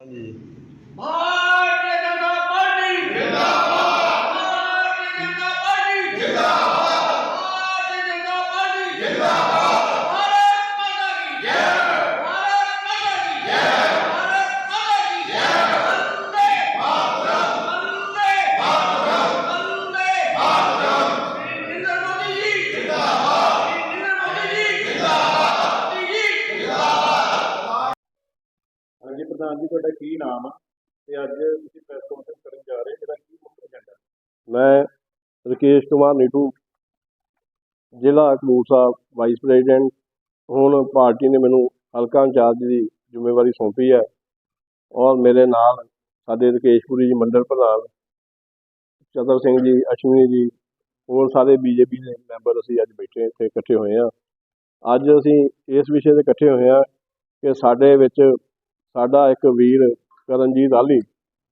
ਹਾਂਜੀ ਭਾਰਤੀ ਪ੍ਰਧਾਨ ਜੀ, ਤੁਹਾਡਾ ਕੀ ਨਾਮ ਆ? ਤੇ ਅੱਜ ਤੁਸੀਂ ਪ੍ਰੈਸ ਕਾਨਫਰੰਸ ਕਰਨ ਜਾ ਰਹੇ ਇਹਦਾ ਕੀ ਮੁੱਖ ਏਜੰਡਾ ਮੈਂ ਰਕੇਸ਼ ਕੁਮਾਰ ਨੀਟੂ, ਜ਼ਿਲ੍ਹਾ ਕਪੂਰਥਲਾ ਵਾਈਸ ਪ੍ਰੈਜ਼ੀਡੈਂਟ ਹੁਣ ਪਾਰਟੀ ਨੇ ਮੈਨੂੰ ਹਲਕਾ ਇੰਚਾਰਜ ਦੀ ਜ਼ਿੰਮੇਵਾਰੀ ਸੌਂਪੀ ਹੈ। ਔਰ ਮੇਰੇ ਨਾਲ ਸਾਡੇ ਰਕੇਸ਼ਪੁਰੀ ਜੀ, ਮੰਡਲ ਪ੍ਰਧਾਨ, ਚਤਰ ਸਿੰਘ ਜੀ, ਅਸ਼ਵਨੀ ਜੀ, ਹੋਰ ਸਾਰੇ ਬੀਜੇਪੀ ਦੇ ਮੈਂਬਰ ਅਸੀਂ ਅੱਜ ਬੈਠੇ, ਇੱਥੇ ਇਕੱਠੇ ਹੋਏ ਹਾਂ। ਅੱਜ ਅਸੀਂ ਇਸ ਵਿਸ਼ੇ ਤੇ ਇਕੱਠੇ ਹੋਏ ਹਾਂ ਕਿ ਸਾਡੇ ਵਿੱਚ ਸਾਡਾ ਇੱਕ ਵੀਰ ਕਰਨਜੀਤ ਆਲੀ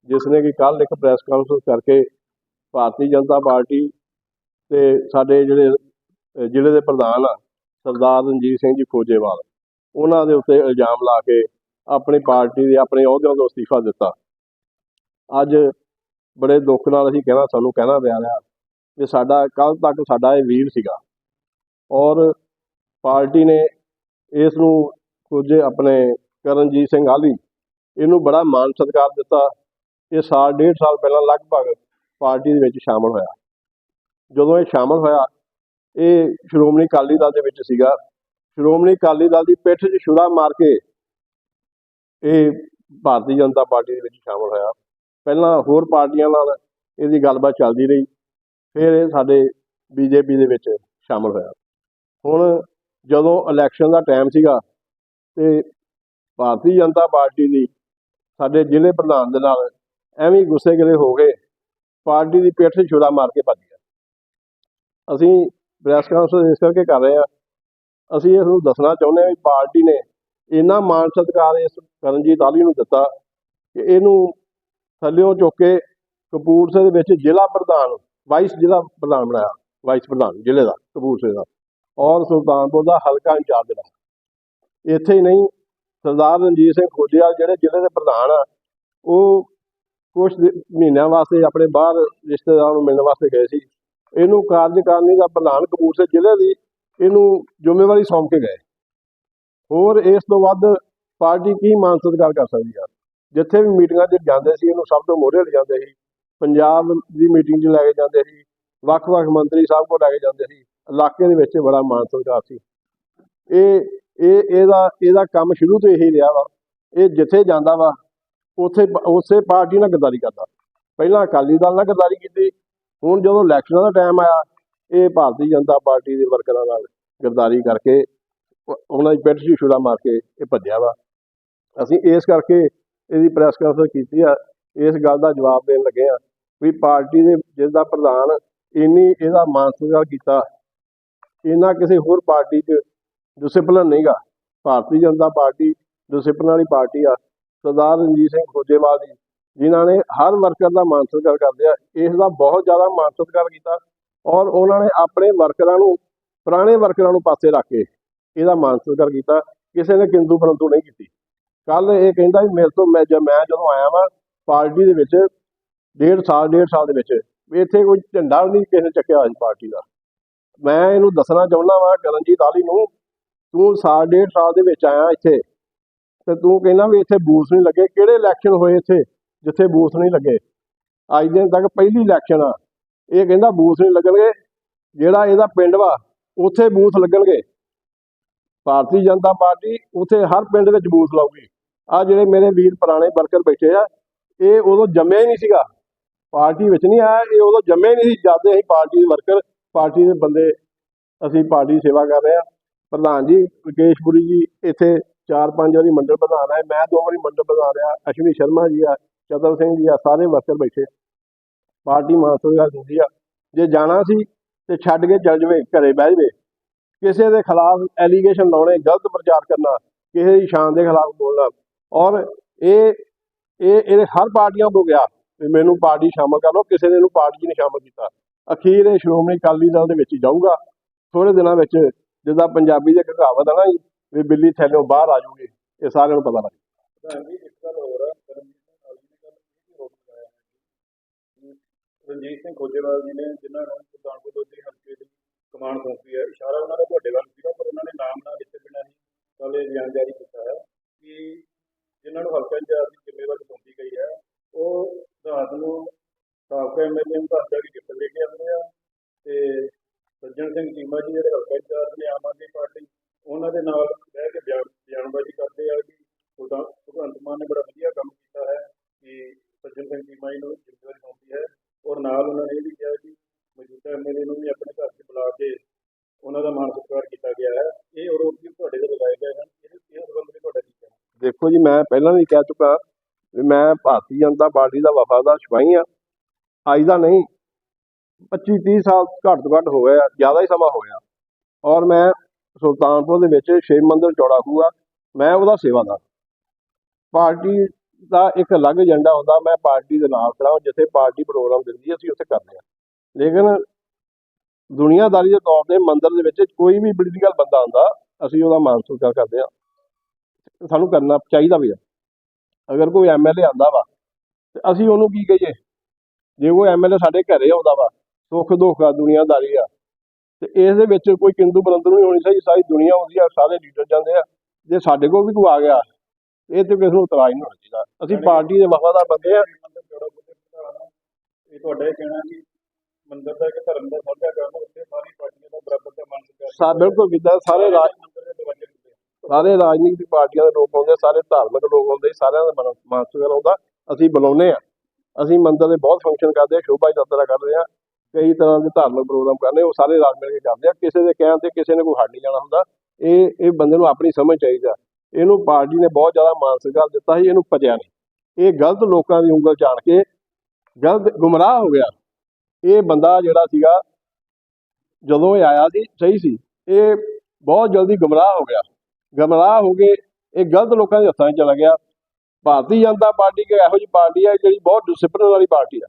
ਜਿਸ ਨੇ ਕਿ ਕੱਲ ਇੱਕ ਪ੍ਰੈਸ ਕਾਨਫਰੰਸ ਕਰਕੇ ਭਾਰਤੀ ਜਨਤਾ ਪਾਰਟੀ ਤੇ ਸਾਡੇ ਜਿਹੜੇ, ਜ਼ਿਲ੍ਹੇ ਦੇ ਪ੍ਰਧਾਨ ਆ, ਸਰਦਾਰ ਰਣਜੀਤ ਸਿੰਘ ਜੀ ਖੋਜੇਵਾਲ, ਉਹਨਾਂ ਦੇ ਉੱਤੇ ਇਲਜ਼ਾਮ ਲਾ ਕੇ ਆਪਣੀ ਪਾਰਟੀ ਦੇ, ਆਪਣੇ ਅਹੁਦਿਆਂ ਤੋਂ ਅਸਤੀਫਾ ਦਿੱਤਾ। ਅੱਜ ਬੜੇ ਦੁੱਖ ਨਾਲ ਅਸੀਂ ਕਹਿਣਾ, ਸਾਨੂੰ ਕਹਿਣਾ ਪਿਆ ਰਿਹਾ ਕਿ ਸਾਡਾ ਕੱਲ ਤੱਕ ਸਾਡਾ ਇਹ ਵੀਰ ਸੀਗਾ। ਔਰ ਪਾਰਟੀ ਨੇ ਇਸ ਨੂੰ ਕੁਝ ਆਪਣੇ ਕਰਨਜੀਤ ਸਿੰਘ ਆਲੀ ਇਹਨੂੰ ਬੜਾ ਮਾਨ ਸਤਿਕਾਰ ਦਿੱਤਾ। ਇਹ ਸਾਲ, ਡੇਢ ਸਾਲ ਪਹਿਲਾਂ ਲਗਭਗ ਪਾਰਟੀ ਦੇ ਵਿੱਚ ਸ਼ਾਮਲ ਹੋਇਆ। ਜਦੋਂ ਇਹ ਸ਼ਾਮਲ ਹੋਇਆ, ਇਹ ਸ਼੍ਰੋਮਣੀ ਅਕਾਲੀ ਦਲ ਦੇ ਵਿੱਚ ਸੀਗਾ। ਸ਼੍ਰੋਮਣੀ ਅਕਾਲੀ ਦਲ ਦੀ ਪਿੱਠ 'ਚ ਛੁਰਾ ਮਾਰ ਕੇ ਇਹ ਭਾਰਤੀ ਜਨਤਾ ਪਾਰਟੀ ਦੇ ਵਿੱਚ ਸ਼ਾਮਲ ਹੋਇਆ। ਪਹਿਲਾਂ ਹੋਰ ਪਾਰਟੀਆਂ ਨਾਲ ਇਹਦੀ ਗੱਲਬਾਤ ਚੱਲਦੀ ਰਹੀ। ਫਿਰ ਇਹ ਸਾਡੇ ਬੀਜੇਪੀ ਦੇ ਵਿੱਚ ਸ਼ਾਮਲ ਹੋਇਆ। ਹੁਣ ਜਦੋਂ ਇਲੈਕਸ਼ਨ ਦਾ ਟਾਈਮ ਸੀਗਾ ਤੇ ਭਾਰਤੀ ਜਨਤਾ ਪਾਰਟੀ ਦੀ, ਸਾਡੇ ਜ਼ਿਲ੍ਹੇ ਪ੍ਰਧਾਨ ਦੇ ਨਾਲ ਐਵੇਂ ਗੁੱਸੇ ਗਿਲੇ ਹੋ ਗਏ, ਪਾਰਟੀ ਦੀ ਪਿੱਠ 'ਤੇ ਛੁਰਾ ਮਾਰ ਕੇ ਭੱਜ ਗਿਆ। ਅਸੀਂ ਪ੍ਰੈਸ ਕਾਨਫਰੰਸ ਇਸ ਕਰਕੇ ਕਰ ਰਹੇ ਹਾਂ, ਅਸੀਂ ਇਸ ਨੂੰ ਦੱਸਣਾ ਚਾਹੁੰਦੇ ਹਾਂ ਵੀ ਪਾਰਟੀ ਨੇ ਇੰਨਾ ਮਾਣ ਸਤਿਕਾਰ ਇਸ ਕਰਨਜੀਤ ਆਲੀ ਨੂੰ ਦਿੱਤਾ ਕਿ ਇਹਨੂੰ ਥੱਲਿਓਂ ਚੁੱਕ ਕੇ ਕਪੂਰਥਲੇ ਦੇ ਵਿੱਚ ਜ਼ਿਲ੍ਹਾ ਪ੍ਰਧਾਨ ਵਾਈਸ ਜ਼ਿਲ੍ਹਾ ਪ੍ਰਧਾਨ ਬਣਾਇਆ ਵਾਈਸ ਪ੍ਰਧਾਨ ਜ਼ਿਲ੍ਹੇ ਦਾ, ਕਪੂਰਥਲੇ ਦਾ ਔਰ ਸੁਲਤਾਨਪੁਰ ਦਾ ਹਲਕਾ ਇੰਚਾਰਜ ਬਣਾਇਆ। ਇੱਥੇ ਹੀ ਨਹੀਂ ਸਰਦਾਰ ਰਣਜੀਤ ਸਿੰਘ ਖੋਜੇਵਾਲ ਜਿਹੜੇ ਜ਼ਿਲ੍ਹੇ ਦੇ ਪ੍ਰਧਾਨ ਆ, ਉਹ ਕੁਝ ਮਹੀਨਿਆਂ ਵਾਸਤੇ ਆਪਣੇ ਬਾਹਰ ਰਿਸ਼ਤੇਦਾਰਾਂ ਨੂੰ ਮਿਲਣ ਵਾਸਤੇ ਗਏ ਸੀ। ਇਹਨੂੰ ਕਾਰਜਕਾਰਨੀ ਦਾ ਪ੍ਰਧਾਨ ਕਪੂਰਥਲੇ ਜ਼ਿਲ੍ਹੇ ਦੀ ਇਹਨੂੰ ਜ਼ਿੰਮੇਵਾਰੀ ਸੌਂਪ ਕੇ ਗਏ। ਹੋਰ ਇਸ ਤੋਂ ਵੱਧ ਪਾਰਟੀ ਕੀ ਮਾਨ ਸਤਿਕਾਰ ਕਰ ਸਕਦੀ ਆ? ਜਿੱਥੇ ਵੀ ਮੀਟਿੰਗਾਂ 'ਚ ਜਾਂਦੇ ਸੀ, ਇਹਨੂੰ ਸਭ ਤੋਂ ਮੋਹਰੇ ਲੈ ਜਾਂਦੇ ਸੀ। ਪੰਜਾਬ ਦੀ ਮੀਟਿੰਗ 'ਚ ਲੈ ਕੇ ਜਾਂਦੇ ਸੀ। ਵੱਖ-ਵੱਖ ਮੰਤਰੀ ਸਾਹਿਬ ਕੋਲ ਲੈ ਕੇ ਜਾਂਦੇ ਸੀ। ਇਲਾਕੇ ਦੇ ਵਿੱਚ ਬੜਾ ਮਾਨ ਸਤਿਕਾਰ ਸੀ। ਇਹ ਇਹ, ਇਹਦਾ ਇਹਦਾ ਕੰਮ ਸ਼ੁਰੂ ਤੋਂ ਇਹੀ ਰਿਹਾ ਵਾ। ਇਹ ਜਿੱਥੇ ਜਾਂਦਾ ਵਾ, ਉੱਥੇ ਉਸੇ ਪਾਰਟੀ ਨਾਲ ਗੱਦਾਰੀ ਕਰਦਾ। ਪਹਿਲਾਂ ਅਕਾਲੀ ਦਲ ਨਾਲ ਗੱਦਾਰੀ ਕੀਤੀ। ਹੁਣ ਜਦੋਂ ਇਲੈਕਸ਼ਨਾਂ ਦਾ ਟਾਈਮ ਆਇਆ, ਇਹ ਭਾਰਤੀ ਜਨਤਾ ਪਾਰਟੀ ਦੇ ਵਰਕਰਾਂ ਨਾਲ ਗੱਦਾਰੀ ਕਰਕੇ ਉਹਨਾਂ ਦੀ ਪਿੱਠ 'ਚ ਛੁਰਾ ਮਾਰ ਕੇ ਇਹ ਭੱਜਿਆ ਵਾ। ਅਸੀਂ ਇਸ ਕਰਕੇ ਇਹਦੀ ਪ੍ਰੈਸ ਕਾਨਫਰੰਸ ਕੀਤੀ ਆ। ਇਸ ਗੱਲ ਦਾ ਜਵਾਬ ਦੇਣ ਲੱਗੇ ਆ ਵੀ ਪਾਰਟੀ ਦੇ ਜਿਸ ਦਾ ਪ੍ਰਧਾਨ ਇੰਨੀ ਇਹਦਾ ਮਾਨ ਸਤਿਕਾਰ ਕੀਤਾ ਇਹਨਾਂ ਕਿਸੇ ਹੋਰ ਪਾਰਟੀ 'ਚ ਡਿਸਪਲਿਨ ਨਹੀਂਗਾ ਭਾਰਤੀ ਜਨਤਾ ਪਾਰਟੀ ਡਿਸਪਲਿਨ ਵਾਲੀ ਪਾਰਟੀ ਆ, ਸਰਦਾਰ ਰਣਜੀਤ ਸਿੰਘ ਖੋਜੇਵਾਲ ਜੀ, ਜਿਨ੍ਹਾਂ ਨੇ ਹਰ ਵਰਕਰ ਦਾ ਮਾਨ ਸਤਿਕਾਰ ਕਰਦੇ ਆ। ਇਸ ਦਾ ਬਹੁਤ ਜ਼ਿਆਦਾ ਮਾਨ ਸਤਿਕਾਰ ਕੀਤਾ ਔਰ ਉਹਨਾਂ ਨੇ ਆਪਣੇ ਵਰਕਰਾਂ ਨੂੰ, ਪੁਰਾਣੇ ਵਰਕਰਾਂ ਨੂੰ ਪਾਸੇ ਰੱਖ ਕੇ ਇਹਦਾ ਮਾਨ ਸਤਿਕਾਰ ਕੀਤਾ। ਕਿਸੇ ਨੇ ਕਿੰਤੂ ਪਰੰਤੂ ਨਹੀਂ ਕੀਤੀ। ਕੱਲ ਇਹ ਕਹਿੰਦਾ ਵੀ ਮੇਰੇ ਤੋਂ ਮੈਂ ਜਦ ਮੈਂ ਜਦੋਂ ਆਇਆ ਵਾਂ ਪਾਰਟੀ ਦੇ ਵਿੱਚ, ਡੇਢ ਸਾਲ ਡੇਢ ਸਾਲ ਦੇ ਵਿੱਚ, ਵੀ ਇੱਥੇ ਕੋਈ ਝੰਡਾ ਨਹੀਂ ਕਿਸੇ ਨੇ ਚੱਕਿਆ ਅੱਜ ਪਾਰਟੀ ਦਾ। ਮੈਂ ਇਹਨੂੰ ਦੱਸਣਾ ਚਾਹੁੰਦਾ ਵਾਂ, ਕਰਨਜੀਤ ਆਲੀ ਨੂੰ ਤੂੰ ਸਾਲ, ਡੇਢ ਸਾਲ ਦੇ ਵਿੱਚ ਆਇਆ ਇੱਥੇ ਤੇ ਤੂੰ ਕਹਿੰਦਾ ਵੀ ਇੱਥੇ ਬੂਥ ਨਹੀਂ ਲੱਗੇ। ਕਿਹੜੇ ਇਲੈਕਸ਼ਨ ਹੋਏ ਇੱਥੇ ਜਿੱਥੇ ਬੂਥ ਨਹੀਂ ਲੱਗੇ? ਅੱਜ ਦਿਨ ਤੱਕ ਪਹਿਲੀ ਇਲੈਕਸ਼ਨ ਆ। ਇਹ ਕਹਿੰਦਾ ਬੂਥ ਨਹੀਂ ਲੱਗਣਗੇ। ਜਿਹੜਾ ਇਹਦਾ ਪਿੰਡ ਵਾ, ਉੱਥੇ ਬੂਥ ਲੱਗਣਗੇ। ਭਾਰਤੀ ਜਨਤਾ ਪਾਰਟੀ ਉੱਥੇ ਹਰ ਪਿੰਡ ਵਿੱਚ ਬੂਥ ਲਾਊਗੀ। ਆ ਜਿਹੜੇ ਮੇਰੇ ਵੀਰ ਪੁਰਾਣੇ ਵਰਕਰ ਬੈਠੇ ਆ, ਇਹ ਉਦੋਂ ਜੰਮਿਆ ਹੀ ਨਹੀਂ ਸੀਗਾ। ਪਾਰਟੀ ਵਿੱਚ ਨਹੀਂ ਆਇਆ, ਇਹ ਉਦੋਂ ਜੰਮਿਆ ਨਹੀਂ ਸੀ। ਜਦ ਅਸੀਂ ਪਾਰਟੀ ਦੇ ਵਰਕਰ, ਪਾਰਟੀ ਦੇ ਬੰਦੇ, ਅਸੀਂ ਪਾਰਟੀ ਦੀ ਸੇਵਾ ਕਰ ਰਹੇ ਆ। ਪ੍ਰਧਾਨ ਜੀ ਵਿਕੇਸ਼ਪੁਰੀ ਜੀ, ਇੱਥੇ ਚਾਰ ਪੰਜ ਵਾਰੀ ਮੰਡਲ ਪ੍ਰਧਾਨ ਹੈ। ਮੈਂ ਦੋ ਵਾਰੀ ਮੰਡਲ ਪ੍ਰਧਾਨ ਰਿਹਾ। ਅਸ਼ਵਨੀ ਸ਼ਰਮਾ ਜੀ ਆ, ਚਤਰ ਸਿੰਘ ਜੀ ਆ, ਸਾਰੇ ਵਰਕਰ ਬੈਠੇ। ਪਾਰਟੀ ਮਾਨਸਤਿਕਾਰ ਦਿੰਦੀ ਆ। ਜੇ ਜਾਣਾ ਸੀ ਤੇ ਛੱਡ ਕੇ ਚੱਲ ਜਵੇ, ਘਰੇ ਬਹਿ ਜਵੇ। ਕਿਸੇ ਦੇ ਖਿਲਾਫ ਐਲੀਗੇਸ਼ਨ ਲਾਉਣੇ, ਗਲਤ ਪ੍ਰਚਾਰ ਕਰਨਾ, ਕਿਸੇ ਦੀ ਸ਼ਾਨ ਦੇ ਖਿਲਾਫ ਬੋਲਣਾ। ਔਰ ਇਹ ਇਹ ਇਹ ਹਰ ਪਾਰਟੀਆਂ ਤੋਂ ਗਿਆ ਵੀ ਮੈਨੂੰ ਪਾਰਟੀ ਸ਼ਾਮਲ ਕਰ ਲਓ। ਕਿਸੇ ਨੇ ਇਹਨੂੰ ਪਾਰਟੀ 'ਚ ਨਹੀਂ ਸ਼ਾਮਲ ਕੀਤਾ। ਅਖੀਰ ਇਹ ਸ਼੍ਰੋਮਣੀ ਅਕਾਲੀ ਦਲ ਦੇ ਵਿੱਚ ਜਾਊਗਾ। ਥੋੜੇ ਦਿਨਾਂ ਵਿੱਚ ਜਿੱਦਾਂ ਪੰਜਾਬੀ ਦੇ ਕਹਾਵਤ ਹੈ ਨਾ ਜੀ, ਵੀ ਬਿੱਲੀ ਥੈਲਿਓਂ ਬਾਹਰ ਆ ਜੂਗੀ, ਇਹ ਸਾਰਿਆਂ ਨੂੰ ਪਤਾ ਲੱਗ ਰਣਜੀਤ ਸਿੰਘ ਖੋਜੇਵਾਲ ਜੀ ਨੇ ਜਿਨ੍ਹਾਂ ਨੂੰ ਸੁਲਤਾਨਪੁਰ ਲੋਧੀ ਹਲਕੇ ਦੀ ਕਮਾਂਡ ਸੌਂਪੀ ਹੈ, ਇਸ਼ਾਰਾ ਉਹਨਾਂ ਦਾ ਤੁਹਾਡੇ ਵੱਲ ਸੀਗਾ, ਪਰ ਉਹਨਾਂ ਨੇ ਨਾਮ ਨਾ ਦਿੱਤੇ ਬਿਨਾਂ ਹੀ ਕੱਲ੍ਹ ਇਹ ਬਿਆਨ ਜਾਰੀ ਕੀਤਾ ਹੈ ਕਿ ਜਿਨ੍ਹਾਂ ਨੂੰ ਹਲਕਾ ਇੰਚਾਰਜ ਦੀ ਸੌਂਪੀ ਗਈ ਹੈ, ਉਹ ਰਾਤ ਨੂੰ ਸਾਬਕਾ ਘਰ ਜਾ ਕੇ ਲੈ ਕੇ ਆਉਂਦੇ ਆ ਤੇ ਸੱਜਣ ਸਿੰਘ ਚੀਮਾ ਜੀ ਜਿਹੜੇ ਹਲਕਾ ਇੰਚਾਰਜ ਨੇ, ਆਮ ਆਦਮੀ ਪਾਰਟੀ, ਉਹਨਾਂ ਦੇ ਨਾਲ ਬਹਿ ਕੇ ਬਿਆਨ ਬਿਆਨਬਾਜ਼ੀ ਕਰਦੇ ਆ ਕਿ ਉਹਦਾ ਭਗਵੰਤ ਮਾਨ ਨੇ ਬੜਾ ਵਧੀਆ ਕੰਮ ਕੀਤਾ ਹੈ ਕਿ ਸੱਜਣ ਸਿੰਘ ਚੀਮਾ ਜੀ ਨੂੰ ਜ਼ਿੰਮੇਵਾਰੀ ਸੌਂਪੀ ਹੈ ਔਰ ਨਾਲ ਉਹਨਾਂ ਨੇ ਇਹ ਵੀ ਕਿਹਾ ਕਿ ਮੌਜੂਦਾ ਐਮਐਲਏ ਨੂੰ ਵੀ ਆਪਣੇ ਘਰ 'ਚ ਬੁਲਾ ਕੇ ਉਹਨਾਂ ਦਾ ਮਾਣ ਸਤਿਕਾਰ ਕੀਤਾ ਗਿਆ ਹੈ। ਇਹ ਆਰੋਪ ਵੀ ਤੁਹਾਡੇ ਤੇ ਲਗਾਏ ਗਏ ਹਨ। ਇਹਦੇ ਇਹ ਸੰਬੰਧ ਵਿੱਚ ਤੁਹਾਡਾ ਕੀ ਕਹਿਣਾ ਦੇਖੋ ਜੀ, ਮੈਂ ਪਹਿਲਾਂ ਵੀ ਕਹਿ ਚੁੱਕਾ ਵੀ ਮੈਂ ਭਾਰਤੀ ਜਨਤਾ ਪਾਰਟੀ ਦਾ ਵਫਾਦਾਰ ਸਿਪਾਹੀ ਆ ਅੱਜ ਦਾ ਨਹੀਂ 25 30 ਸਾਲ ਘੱਟ ਤੋਂ ਘੱਟ ਹੋ ਗਿਆ ਜ਼ਿਆਦਾ ਹੀ ਸਮਾਂ ਹੋ ਗਿਆ ਔਰ ਮੈਂ ਸੁਲਤਾਨਪੁਰ ਦੇ ਵਿੱਚ ਸ਼ਿਵ ਮੰਦਿਰ ਚੌੜਾ ਖੂਹ, ਮੈਂ ਉਹਦਾ ਸੇਵਾਦਾਰ ਪਾਰਟੀ ਦਾ ਇੱਕ ਅਲੱਗ ਏਜੰਡਾ ਹੁੰਦਾ, ਮੈਂ ਪਾਰਟੀ ਦੇ ਨਾਲ ਖੜਾ ਜਿੱਥੇ ਪਾਰਟੀ ਪ੍ਰੋਗਰਾਮ ਦਿੰਦੀ ਅਸੀਂ ਉੱਥੇ ਕਰਦੇ ਹਾਂ। ਲੇਕਿਨ ਦੁਨੀਆਦਾਰੀ ਦੇ ਤੌਰ ਤੇ ਮੰਦਿਰ ਦੇ ਵਿੱਚ ਕੋਈ ਵੀ ਪੋਲੀਟੀਕਲ ਬੰਦਾ ਆਉਂਦਾ ਅਸੀਂ ਉਹਦਾ ਮਾਨ ਸਤਿਕਾਰ ਕਰਦੇ ਹਾਂ। ਸਾਨੂੰ ਕਰਨਾ ਚਾਹੀਦਾ ਵੀ ਆ ਅਗਰ ਕੋਈ ਐਮਐਲਏ ਆਂਦਾ ਵਾ, ਤੇ ਅਸੀਂ ਉਹਨੂੰ ਕੀ ਕਹੀਏ? ਜੇ ਉਹ ਐਮਐਲਏ ਸਾਡੇ ਘਰੇ ਆਉਂਦਾ ਵਾ ਸੁੱਖ ਦੁੱਖ ਆ ਦੁਨੀਆਦਾਰੀ ਆ। ਤੇ ਇਸ ਦੇ ਵਿੱਚ ਕੋਈ ਕਿੰਦੂ ਬਰੰਦੂ ਨਹੀਂ ਹੋਣੀ ਚਾਹੀਦੀ ਸਾਰੀ ਦੁਨੀਆ ਆਉਂਦੀ ਆ ਸਾਰੇ ਲੀਡਰ ਜਾਂਦੇ ਆ। ਜੇ ਸਾਡੇ ਕੋਲ ਵੀ ਕੋਈ ਆ ਗਿਆ ਇਹ ਤੇ ਕਿਸੇ ਨੂੰ ਇਤਰਾਜ਼ ਨਹੀਂ ਹੋਣਾ ਚਾਹੀਦਾ। ਅਸੀਂ ਪਾਰਟੀ ਦੇ ਵਫਾਦਾਰ ਬੰਦੇ ਆ। ਇਹ ਤੁਹਾਡਾ ਕਹਿਣਾ ਕਿ ਮੰਦਿਰ ਦਾ ਇੱਕ ਧਰਮ ਦਾ ਸਾਂਝਾ ਕੰਮ ਉੱਤੇ ਸਾਰੀ ਪਾਰਟੀਆਂ ਦਾ ਬਰਾਬਰ ਦਾ ਮੰਨ ਸਕਿਆ ਸਾ ਬਿਲਕੁਲ ਕਿੱਦਾਂ ਸਾਰੇ ਰਾਜ ਸਾਰੇ ਰਾਜਨੀਤਿਕ ਪਾਰਟੀਆਂ ਦੇ ਲੋਕ ਆਉਂਦੇ ਸਾਰੇ ਧਾਰਮਿਕ ਲੋਕ ਆਉਂਦੇ ਸਾਰਿਆਂ ਦਾ ਮਨ ਮਾਨਸੂਰ ਆਉਂਦਾ ਅਸੀਂ ਬੁਲਾਉਂਦੇ ਆ। ਅਸੀਂ ਮੰਦਰ ਦੇ ਬਹੁਤ ਫੰਕਸ਼ਨ ਕਰਦੇ ਆ ਸ਼ੋਭਾ ਯਾਤਰਾ ਕਰਦੇ ਆ। ਕਈ ਤਰ੍ਹਾਂ ਦੇ ਧਾਰਮਿਕ ਪ੍ਰੋਗਰਾਮ ਕਰਨੇ, ਉਹ ਸਾਰੇ ਰਲ ਮਿਲ ਕੇ ਕਰਦੇ ਆ। ਕਿਸੇ ਦੇ ਕਹਿਣ ਤੇ ਕਿਸੇ ਨੇ ਕੋਈ ਹੱਡ ਨਹੀਂ ਜਾਣਾ ਹੁੰਦਾ। ਇਹ ਇਹ ਬੰਦੇ ਨੂੰ ਆਪਣੀ ਸਮਝ ਚਾਹੀਦਾ ਇਹਨੂੰ ਪਾਰਟੀ ਨੇ ਬਹੁਤ ਜ਼ਿਆਦਾ ਮਾਨ ਸਤਿਕਾਰ ਦਿੱਤਾ ਸੀ, ਇਹਨੂੰ ਭਜਿਆ ਨਹੀਂ। ਇਹ ਗਲਤ ਲੋਕਾਂ ਦੀ ਉਂਗਲ ਚਾਣ ਕੇ ਗਲਤ ਗੁੰਮਰਾਹ ਹੋ ਗਿਆ। ਇਹ ਬੰਦਾ ਜਿਹੜਾ ਸੀਗਾ, ਜਦੋਂ ਇਹ ਆਇਆ ਸੀ, ਸਹੀ ਸੀ। ਇਹ ਬਹੁਤ ਜਲਦੀ ਗੁੰਮਰਾਹ ਹੋ ਗਿਆ। ਗਮਰਾਹ ਹੋ ਕੇ ਇਹ ਗਲਤ ਲੋਕਾਂ ਦੇ ਹੱਥਾਂ 'ਚ ਚਲਾ ਗਿਆ। ਭਾਰਤੀ ਜਨਤਾ ਪਾਰਟੀ ਕਿ ਇਹੋ ਜਿਹੀ ਪਾਰਟੀ ਹੈ ਜਿਹੜੀ ਬਹੁਤ ਡਿਸਪਲਿਨ ਵਾਲੀ ਪਾਰਟੀ ਹੈ